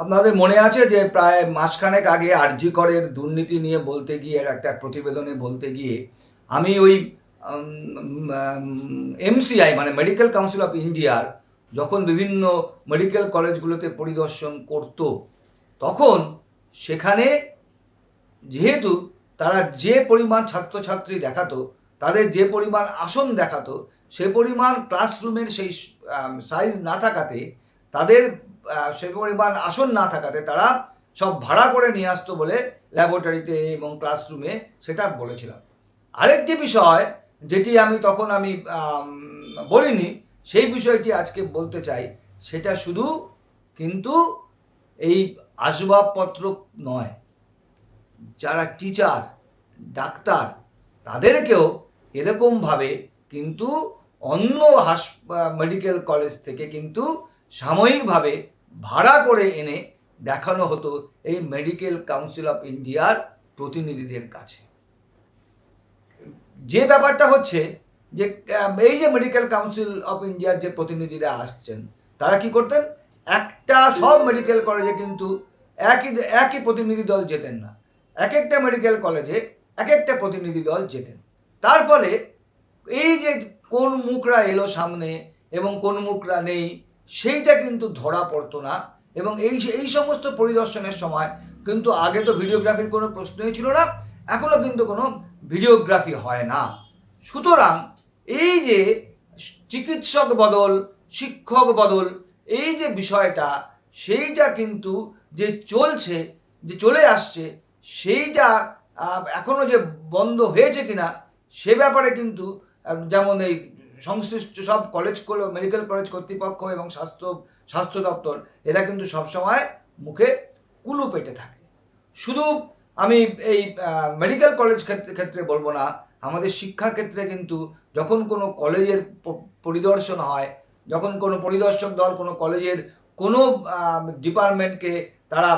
আপনাদের মনে আছে যে প্রায় মাসখানেক আগে আরজি করের দুর্নীতি নিয়ে বলতে গিয়ে, একটা প্রতিবেদনে বলতে গিয়ে, আমি ওই এমসিআই মানে মেডিকেল কাউন্সিল অফ ইন্ডিয়ার যখন বিভিন্ন মেডিকেল কলেজগুলোতে পরিদর্শন করত, তখন সেখানে যেহেতু তারা যে পরিমাণ ছাত্রছাত্রী দেখাতো, তাদের যে পরিমাণ আসন দেখাতো, সে পরিমাণ ক্লাসরুমের সেই সাইজ না থাকাতে তাদের সে পরিমাণ আসন না থাকাতে তারা সব ভাড়া করে নিয়ে আসতো বলে ল্যাবরেটরিতে এবং ক্লাসরুমে সেটা বলেছিলাম। আরেকটি বিষয় যেটি আমি তখন আমি বলিনি, সেই বিষয়টি আজকে বলতে চাই, সেটা শুধু কিন্তু এই আসবাবপত্র নয়, যারা টিচার ডাক্তার, তাদেরকেও এরকমভাবে কিন্তু অন্য হাস মেডিকেল কলেজ থেকে কিন্তু সাময়িকভাবে ভাড়া করে এনে দেখানো হতো এই মেডিকেল কাউন্সিল অফ ইন্ডিয়ার প্রতিনিধিদের কাছে। যে ব্যাপারটা হচ্ছে যে এই যে মেডিকেল কাউন্সিল অফ ইন্ডিয়ার যে প্রতিনিধিরা আসছেন, তারা কি করতেন? একটা সব মেডিকেল কলেজে কিন্তু একই একই প্রতিনিধি দল যেতেন না। এক একটা মেডিকেল কলেজে এক একটা প্রতিনিধি দল যেতেন। তার ফলে এই যে কোন মুখরা এলো সামনে এবং কোন মুখরা নেই সেইটা কিন্তু ধরা পড়তো না। এবং এই এই সমস্ত পরিদর্শনের সময় কিন্তু আগে তো ভিডিওগ্রাফির কোনো প্রশ্নই ছিল না এখনও কিন্তু কোনো ভিডিওগ্রাফি হয় না। সুতরাং এই যে চিকিৎসক বদল, শিক্ষক বদল, এই যে বিষয়টা, সেইটা কিন্তু যে চলছে, যে চলে আসছে, সেইটা এখনও যে বন্ধ হয়েছে কিনা, সে ব্যাপারে কিন্তু যেমন এই সংশ্লিষ্ট সব কলেজ মেডিকেল কলেজ কর্তৃপক্ষ এবং স্বাস্থ্য স্বাস্থ্য দপ্তর, এরা কিন্তু সবসময় মুখে কুলু পেটে থাকে। শুধু আমি এই মেডিকেল কলেজ ক্ষেত্রে ক্ষেত্রে বলব না, আমাদের শিক্ষা ক্ষেত্রে কিন্তু যখন কোনো কলেজের পরিদর্শন হয়, যখন কোনো পরিদর্শক দল কোনো কলেজের কোনো ডিপার্টমেন্টকে তারা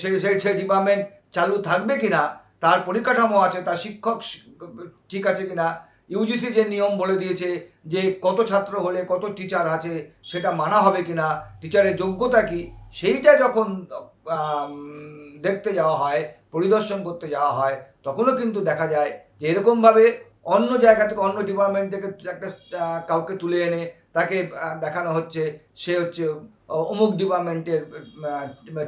সেই সেই ডিপার্টমেন্ট চালু থাকবে কিনা, তার পরিকাঠামো আছে, তার শিক্ষক, ঠিক আছে কিনা ইউজিসি যে নিয়ম বলে দিয়েছে যে কত ছাত্র হলে কত টিচার আছে, সেটা মানা হবে কিনা টিচারের যোগ্যতা কি, সেইটা যখন দেখতে যাওয়া হয়, পরিদর্শন করতে যাওয়া হয়, তখনও কিন্তু দেখা যায় যে এরকমভাবে অন্য জায়গা থেকে, অন্য ডিপার্টমেন্ট থেকে একটা কাউকে তুলে এনে তাকে দেখানো হচ্ছে, সে হচ্ছে অমুক ডিপার্টমেন্টের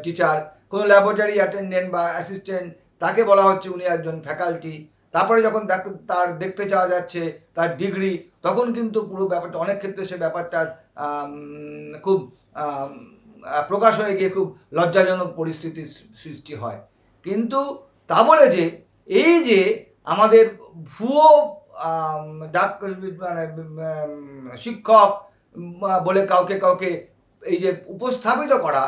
টিচার কোনো ল্যাবরেটরি অ্যাটেন্ডেন্ট বা অ্যাসিস্ট্যান্ট তাকে বলা হচ্ছে উনি একজন ফ্যাকাল্টি তারপরে যখন তার দেখতে চাওয়া যাচ্ছে, তার ডিগ্রি তখন কিন্তু পুরো ব্যাপারটা, অনেক ক্ষেত্রে সে ব্যাপারটা খুব প্রকাশ হয়ে গিয়ে খুব লজ্জাজনক পরিস্থিতির সৃষ্টি হয়। কিন্তু তা বলে যে, এই যে আমাদের ভুয়ো ডাক মানে শিক্ষক বলে কাউকে কাউকে এই যে উপস্থাপিত করা,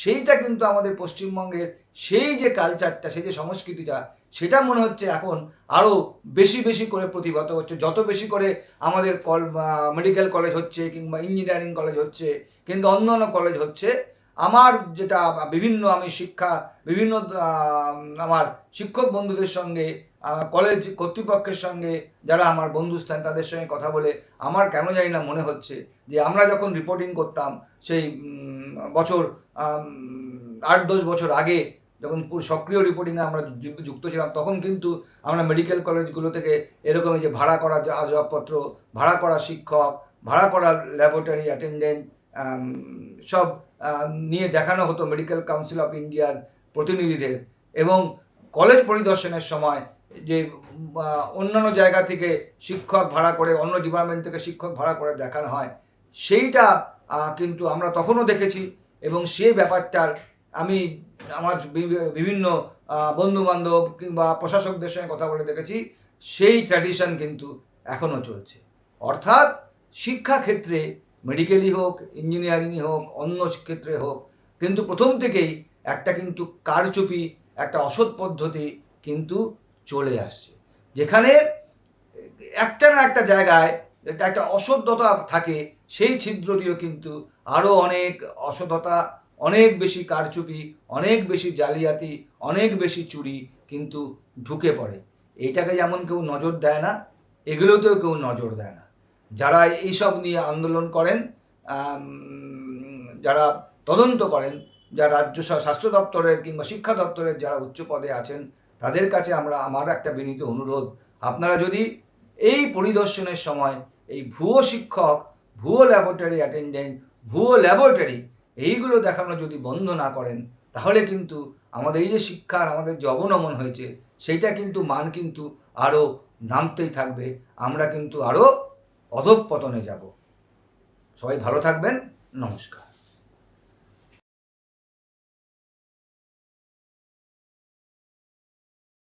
সেইটা কিন্তু আমাদের পশ্চিমবঙ্গের সেই যে কালচারটা সেই যে সংস্কৃতিটা সেটা মনে হচ্ছে এখন আরও বেশি বেশি করে প্রতিভাত হচ্ছে। যত বেশি করে আমাদের কল মেডিকেল কলেজ হচ্ছে কিংবা ইঞ্জিনিয়ারিং কলেজ হচ্ছে কিন্তু অন্যান্য কলেজ হচ্ছে, আমার যেটা বিভিন্ন আমি শিক্ষা, বিভিন্ন আমার শিক্ষক বন্ধুদের সঙ্গে কলেজ কর্তৃপক্ষের সঙ্গে যারা আমার বন্ধুস্থান তাদের সঙ্গে কথা বলে আমার কেন জানি না মনে হচ্ছে যে আমরা যখন রিপোর্টিং করতাম সেই বছর আট দশ বছর আগে যখন পুরো সক্রিয় রিপোর্টিংয়ে আমরা যুক্ত ছিলাম, তখন কিন্তু আমরা মেডিকেল কলেজগুলো থেকে এরকম এই যে ভাড়া করা আসবাবপত্র, ভাড়া করা শিক্ষক, ভাড়া করা ল্যাবরেটরি অ্যাটেন্ডেন্ট সব নিয়ে দেখানো হতো মেডিকেল কাউন্সিল অফ ইন্ডিয়ার প্রতিনিধিদের। এবং কলেজ পরিদর্শনের সময় যে অন্যান্য জায়গা থেকে শিক্ষক ভাড়া করে, অন্য ডিপার্টমেন্ট থেকে শিক্ষক ভাড়া করে দেখানো হয়, সেইটা কিন্তু আমরা তখনও দেখেছি। এবং সেই ব্যাপারটার আমি আমার বিভিন্ন বন্ধু বান্ধব কিংবা প্রশাসকদের সঙ্গে কথা বলে দেখেছি, সেই ট্র্যাডিশন কিন্তু এখনও চলছে। অর্থাৎ শিক্ষা ক্ষেত্রে মেডিকেলই হোক ইঞ্জিনিয়ারিংই হোক, অন্য ক্ষেত্রে হোক, কিন্তু প্রথম থেকেই একটা কিন্তু কারচুপি, একটা অসৎ পদ্ধতি কিন্তু চলে আসছে। যেখানে একটা না একটা জায়গায় একটা একটা অসদ্ধতা থাকে, সেই ছিদ্র দিয়েও কিন্তু আরও অনেক অসততা অনেক বেশি কারচুপি, অনেক বেশি জালিয়াতি, অনেক বেশি চুরি কিন্তু ঢুকে পড়ে। এইটাকে যেমন কেউ নজর দেয় না, এগুলোতেও কেউ নজর দেয় না। যারা এইসব নিয়ে আন্দোলন করেন যারা তদন্ত করেন যা রাজ্য স্বাস্থ্য দপ্তরের কিংবা শিক্ষা দপ্তরের যারা উচ্চ পদে আছেন, তাদের কাছে আমরা আমার একটা বিনীত অনুরোধ। আপনারা যদি এই পরিদর্শনের সময় এই ভুয়ো শিক্ষক, ভুয়ো ল্যাবরেটরি অ্যাটেন্ডেন্ট, ভুয়ো ল্যাবরেটরি এইগুলো দেখানো যদি বন্ধ না করেন, তাহলে কিন্তু আমাদের এই যে শিক্ষার আমাদের যে অবনমন হয়েছে, সেইটা কিন্তু মান কিন্তু আরও নামতেই থাকবে। আমরা কিন্তু আরও অধঃপতনে যাব। সবাই ভালো থাকবেন। নমস্কার।